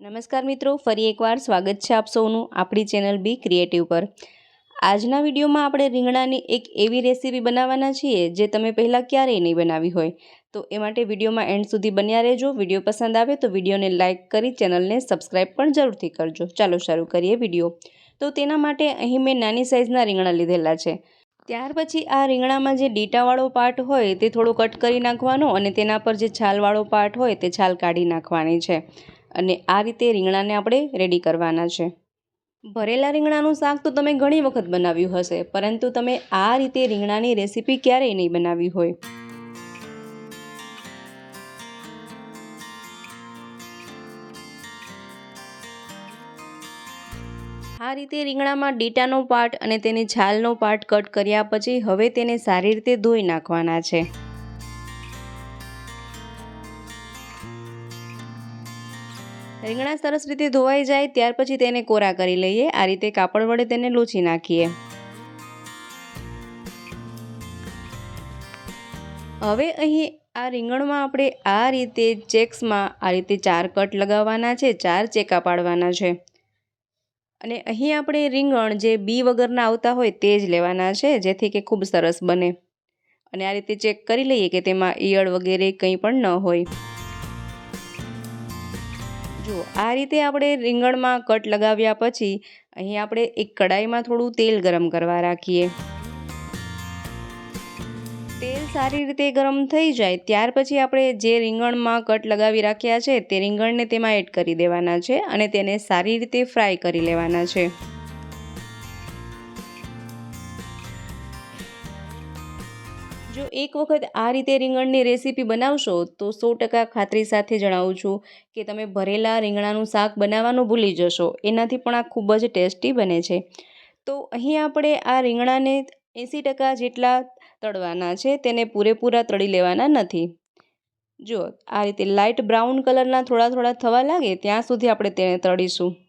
નમસ્કાર મિત્રો, ફરી એકવાર સ્વાગત છે આપ સૌનું આપણી ચેનલ બી ક્રિએટિવ પર. આજના વિડીયોમાં આપણે રીંગણાની એક એવી રેસીપી બનાવવાના છીએ જે તમે પહેલાં ક્યારેય નહીં બનાવી હોય. તો એ માટે વિડીયોમાં એન્ડ સુધી બન્યા રહેજો. વીડિયો પસંદ આવે તો વિડીયોને લાઇક કરી ચેનલને સબસ્ક્રાઈબ પણ જરૂરથી કરજો. ચાલો શરૂ કરીએ વીડિયો. તો તેના માટે અહીં મેં નાની સાઇઝના રીંગણા લીધેલા છે. ત્યાર પછી આ રીંગણામાં જે ડીટાવાળો પાર્ટ હોય તે થોડો કટ કરી નાખવાનો અને તેના પર જે છાલવાળો પાર્ટ હોય તે છાલ કાઢી નાખવાની છે. અને આ રીતે રીંગણાને આપણે રેડી કરવાના છે. ભરેલા રીંગણાનું શાક તો તમે ઘણી વખત બનાવ્યું હશે, પરંતુ તમે આ રીતે રીંગણાની રેસીપી ક્યારેય નહીં બનાવી હોય. આ રીતે રીંગણામાં ડીટાનો પાર્ટ અને તેની છાલનો પાર્ટ કટ કર્યા પછી હવે તેને સારી રીતે ધોઈ નાખવાના છે. રીંગણા સરસ રીતે ધોવાઈ જાય, ત્યાર પછી તેને કોરા કરી લઈએ. આ રીતે કાપડ વડે તેને લૂછી નાખીએ. હવે અહીં આ રીંગણમાં આપણે આ રીતે ચેક્સમાં આ રીતે ચાર કટ લગાવવાના છે, ચાર ચેકા પાડવાના છે. અને અહીં આપણે રીંગણ જે બી વગરના આવતા હોય તે જ લેવાના છે, જેથી કે ખૂબ સરસ બને. અને આ રીતે ચેક કરી લઈએ કે તેમાં ઈયળ વગેરે કંઈ પણ ન હોય. જો આ રીતે આપણે રીંગણમાં કટ લગાવ્યા પછી અહીં આપણે એક કડાઈમાં થોડું તેલ ગરમ કરવા રાખીએ. તેલ સારી રીતે ગરમ થઈ જાય, ત્યાર પછી આપણે જે રીંગણમાં કટ લગાવી રાખ્યા છે તે રીંગણને તેમાં એડ કરી દેવાના છે અને તેને સારી રીતે ફ્રાય કરી લેવાના છે. જો એક વખત આ રીતે રીંગણની રેસીપી બનાવશો, તો સો ટકા ખાતરી સાથે જણાવું છું કે તમે ભરેલા રીંગણાનું શાક બનાવવાનું ભૂલી જશો. એનાથી પણ આ ખૂબ જ ટેસ્ટી બને છે. તો અહીં આપણે આ રીંગણાને એંસી ટકા જેટલા તળવાના છે, તેને પૂરેપૂરા તળી લેવાના નથી. જો આ રીતે લાઇટ બ્રાઉન કલરના થોડા થોડા થવા લાગે, ત્યાં સુધી આપણે તેને તળીશું.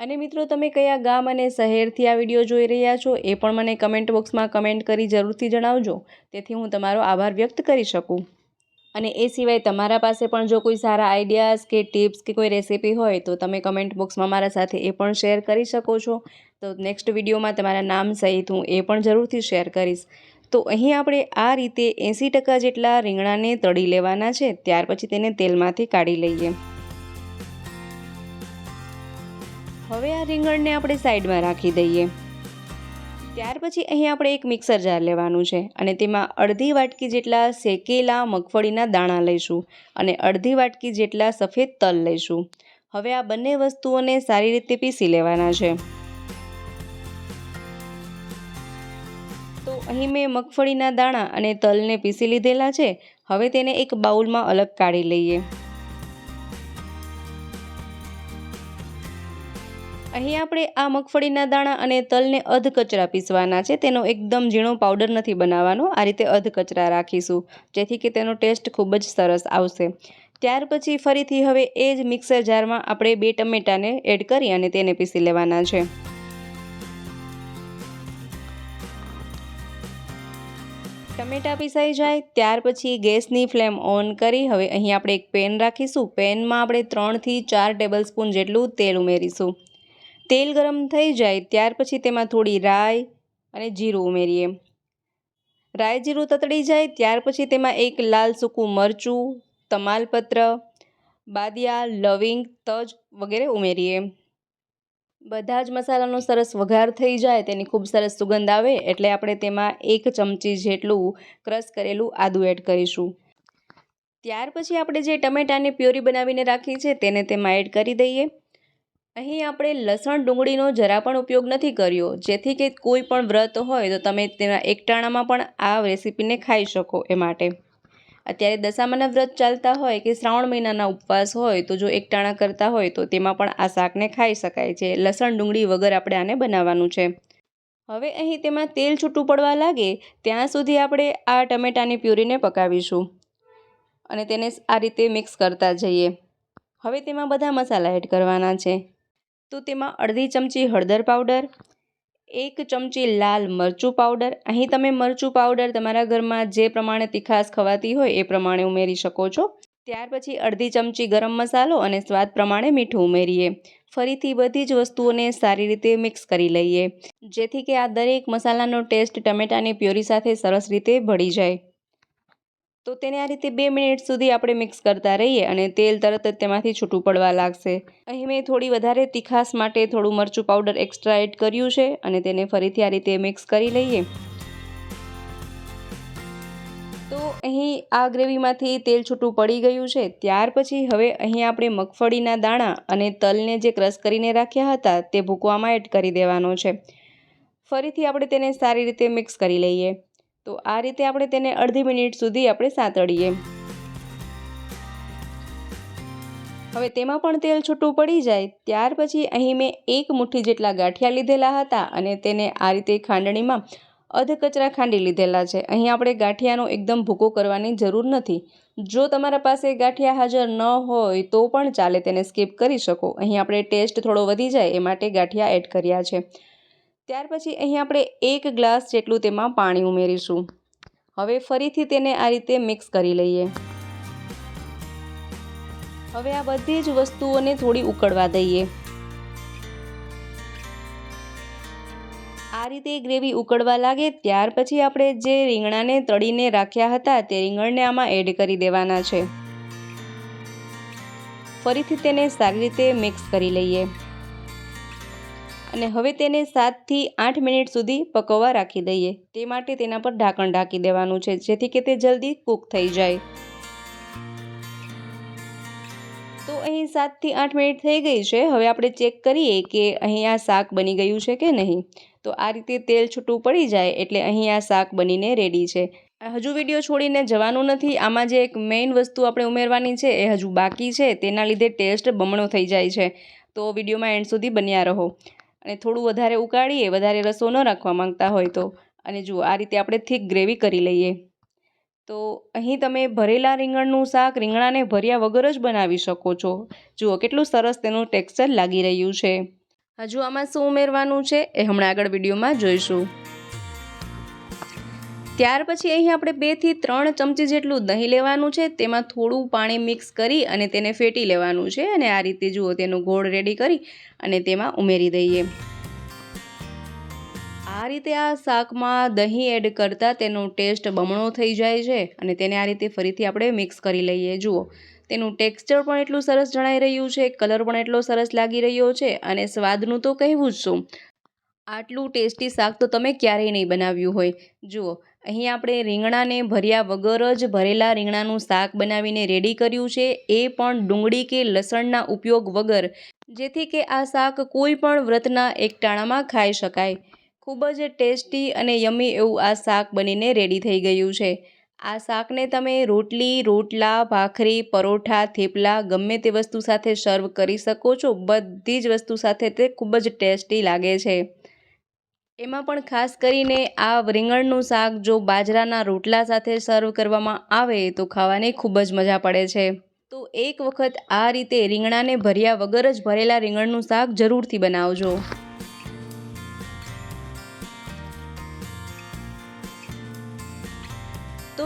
અને મિત્રો, તમે કયા ગામ અને શહેરથી આ વીડિયો જોઈ રહ્યા છો એ પણ મને કમેન્ટ બોક્સમાં કમેન્ટ કરી જરૂરથી જણાવજો. તેથી હું તમારો આભાર વ્યક્ત કરી શકું. અને એ સિવાય તમારા પાસે પણ જો કોઈ સારા આઈડિયાઝ કે ટિપ્સ કે કોઈ રેસીપી હોય તો તમે કમેન્ટ બોક્સમાં મારા સાથે એ પણ શેર કરી શકો છો. તો નેક્સ્ટ વિડીયોમાં તમારા નામ સહિત હું એ પણ જરૂરથી શેર કરીશ. તો અહીં આપણે આ રીતે એંસી ટકા જેટલા રીંગણાને તળી લેવાના છે. ત્યાર પછી તેને તેલમાંથી કાઢી લઈએ. હવે આ રીંગણને આપણે સાઈડમાં રાખી દઈએ. ત્યાર પછી અહીં આપણે એક મિક્સર જાર લેવાનું છે અને તેમાં અડધી વાટકી જેટલા શેકેલા મગફળીના દાણા લઈશું અને અડધી વાટકી જેટલા સફેદ તલ લઈશું. હવે આ બંને વસ્તુઓને સારી રીતે પીસી લેવાના છે. તો અહીં મેં મગફળીના દાણા અને તલને પીસી લીધેલા છે. હવે તેને એક બાઉલમાં અલગ કાઢી લઈએ. અહીં આપણે આ મગફળીના દાણા અને તલને અધ કચરા પીસવાના છે. તેનો એકદમ ઝીણો પાવડર નથી બનાવવાનો. આ રીતે અધ કચરા રાખીશું, જેથી કે તેનો ટેસ્ટ ખૂબ જ સરસ આવશે. ત્યાર પછી ફરીથી હવે એ જ મિક્સર જારમાં આપણે બે ટમેટાને એડ કરી અને તેને પીસી લેવાના છે. ટમેટા પીસાઈ જાય, ત્યાર પછી ગેસની ફ્લેમ ઓન કરી હવે અહીં આપણે એક પેન રાખીશું. પેનમાં આપણે ત્રણથી ચાર ટેબલ સ્પૂન જેટલું તેલ ઉમેરીશું. તેલ ગરમ થઈ જાય ત્યાર પછી તેમાં થોડી રાઈ અને જીરું ઉમેરીએ. રાઈ જીરું તતડી જાય ત્યાર પછી તેમાં એક લાલ સૂકું મરચું, તમાલપત્ર, બાદિયા, લવિંગ, તજ વગેરે ઉમેરીએ. બધા જ મસાલાનો સરસ વઘાર થઈ જાય, તેની ખૂબ સરસ સુગંધ આવે એટલે આપણે તેમાં એક ચમચી જેટલું ક્રશ કરેલું આદું એડ કરીશું. ત્યાર પછી આપણે જે ટમેટાની પ્યોરી બનાવીને રાખી છે તેને તેમાં એડ કરી દઈએ. અહીં આપણે લસણ ડુંગળીનો જરા પણ ઉપયોગ નથી કર્યો. જેથી કે કોઈ પણ વ્રત હોય તો તમે તેના એકટાણામાં પણ આ રેસીપીને ખાઈ શકો એ માટે. અત્યારે દશામાના વ્રત ચાલતા હોય કે શ્રાવણ મહિનાના ઉપવાસ હોય તો જો એકટાણા કરતા હોય તો તેમાં પણ આ શાકને ખાઈ શકાય છે. લસણ ડુંગળી વગર આપણે આને બનાવવાનું છે. હવે અહીં તેમાં તેલ છૂટું પડવા લાગે ત્યાં સુધી આપણે આ ટમેટાની પ્યુરીને પકાવીશું. અને તેને આ રીતે મિક્સ કરતા જઈએ. હવે તેમાં બધા મસાલા એડ કરવાના છે. તો તેમાં અડધી ચમચી હળદર પાવડર, એક ચમચી લાલ મરચું પાવડર. અહીં તમે મરચું પાવડર તમારા ઘરમાં જે પ્રમાણે તીખાશ ખવાતી હોય એ પ્રમાણે ઉમેરી શકો છો. ત્યાર પછી અડધી ચમચી ગરમ મસાલો અને સ્વાદ પ્રમાણે મીઠું ઉમેરીએ. ફરીથી બધી જ વસ્તુઓને સારી રીતે મિક્સ કરી લઈએ, જેથી કે આ દરેક મસાલાનો ટેસ્ટ ટમેટાની પ્યોરી સાથે સરસ રીતે ભળી જાય. તો તેને આ રીતે બે મિનિટ સુધી આપણે મિક્સ કરતા રહીએ અને તેલ તરત જ તેમાંથી છૂટું પડવા લાગશે. અહીં મેં થોડી વધારે તીખાસ માટે થોડું મરચું પાવડર એક્સ્ટ્રા એડ કર્યું છે અને તેને ફરીથી આ રીતે મિક્સ કરી લઈએ. તો અહીં આ ગ્રેવીમાંથી તેલ છૂટું પડી ગયું છે. ત્યાર પછી હવે અહીં આપણે મગફળીના દાણા અને તલને જે ક્રશ કરીને રાખ્યા હતા તે ભૂકવામાં એડ કરી દેવાનો છે. ફરીથી આપણે તેને સારી રીતે મિક્સ કરી લઈએ. તો આ રીતે આપણે તેને અડધી મિનિટ સુધી આપણે સાંતળીએ. હવે તેમાં પણ તેલ છૂટું પડી જાય, ત્યાર પછી અહીં મેં એક મુઠ્ઠી જેટલા ગાંઠિયા લીધેલા હતા અને તેને આ રીતે ખાંડણીમાં અધ કચરા ખાંડી લીધેલા છે. અહીં આપણે ગાંઠિયાનો એકદમ ભૂકો કરવાની જરૂર નથી. જો તમારા પાસે ગાંઠિયા હાજર ન હોય તો પણ ચાલે તેને સ્કીપ કરી શકો. અહીં આપણે ટેસ્ટ થોડો વધી જાય એ માટે ગાંઠિયા એડ કર્યા છે. ત્યાર પછી અહીં આપણે એક ગ્લાસ જેટલું તેમાં પાણી ઉમેરીશું. હવે ફરીથી તેને આ રીતે મિક્સ કરી લઈએ. હવે આ બધી જ વસ્તુઓને થોડી ઉકળવા દઈએ. આ રીતે ગ્રેવી ઉકળવા લાગે ત્યાર પછી આપણે જે રીંગણાને તળીને રાખ્યા હતા તે રીંગણને આમાં એડ કરી દેવાના છે. ફરીથી તેને સારી રીતે મિક્સ કરી લઈએ. અને હવે તેને સાતથી આઠ મિનિટ સુધી પકવવા રાખી દઈએ. તે માટે તેના પર ઢાંકણ ઢાંકી દેવાનું છે, જેથી કે તે જલ્દી કૂક થઈ જાય. તો અહીં સાતથી આઠ મિનિટ થઈ ગઈ છે. હવે આપણે ચેક કરીએ કે અહીં આ શાક બની ગયું છે કે નહીં. તો આ રીતે તેલ છૂટું પડી જાય એટલે અહીં આ શાક બનીને રેડી છે. હજુ વીડિયો છોડીને જવાનું નથી. આમાં જે એક મેઇન વસ્તુ આપણે ઉમેરવાની છે, એ હજુ બાકી છે. તેના લીધે ટેસ્ટ બમણો થઈ જાય છે. તો વિડીયોમાં એન્ડ સુધી બન્યા રહો. અને થોડું વધારે ઉકાળીએ, વધારે રસો ન રાખવા માંગતા હોય તો. અને જુઓ, આ રીતે આપણે થીક ગ્રેવી કરી લઈએ. તો અહીં તમે ભરેલા રીંગણનું શાક રીંગણાને ભર્યા વગર જ બનાવી શકો છો. જુઓ, કેટલું સરસ તેનું ટેક્સચર લાગી રહ્યું છે. હજુ આમાં શું ઉમેરવાનું છે એ હમણાં આગળ વિડીયોમાં જોઈશું. ત્યાર પછી અહીં આપણે બેથી ત્રણ ચમચી જેટલું દહીં લેવાનું છે, તેમાં થોડું પાણી મિક્સ કરી અને તેને ફેટી લેવાનું છે અને આ રીતે જુઓ તેનો ગોળ રેડી કરી અને તેમાં ઉમેરી દઈએ. આ રીતે આ શાકમાં દહીં એડ કરતાં તેનો ટેસ્ટ બમણો થઈ જાય છે અને તેને આ રીતે ફરીથી આપણે મિક્સ કરી લઈએ. જુઓ, તેનું ટેક્સચર પણ એટલું સરસ જણાઈ રહ્યું છે, કલર પણ એટલો સરસ લાગી રહ્યો છે અને સ્વાદનું તો કહેવું જ શું. આટલું ટેસ્ટી શાક તો તમે ક્યારેય નહીં બનાવ્યું હોય. જુઓ અહીં આપણે રીંગણાને ભર્યા વગર જ ભરેલા રીંગણાનું શાક બનાવીને રેડી કર્યું છે. એ પણ ડુંગળી કે લસણના ઉપયોગ વગર. જેથી કે આ શાક કોઈ પણ વ્રતના એકટાણામાં ખાઈ શકાય. ખૂબ જ ટેસ્ટી અને યમી એવું આ શાક બનીને રેડી થઈ ગયું છે. આ શાકને તમે રોટલી, રોટલા, ભાખરી, પરોઠા, થેપલા ગમે તે વસ્તુ સાથે સર્વ કરી શકો છો. બધી જ વસ્તુ સાથે તે ખૂબ જ ટેસ્ટી લાગે છે. એમાં પણ ખાસ કરીને આ રીંગણનું શાક જો બાજરાના રોટલા સાથે સર્વ કરવામાં આવે તો ખાવાની ખૂબ જ મજા પડે છે. તો એક વખત આ રીતે રીંગણાને ભર્યા વગર જ ભરેલા રીંગણનું શાક જરૂરથી બનાવજો.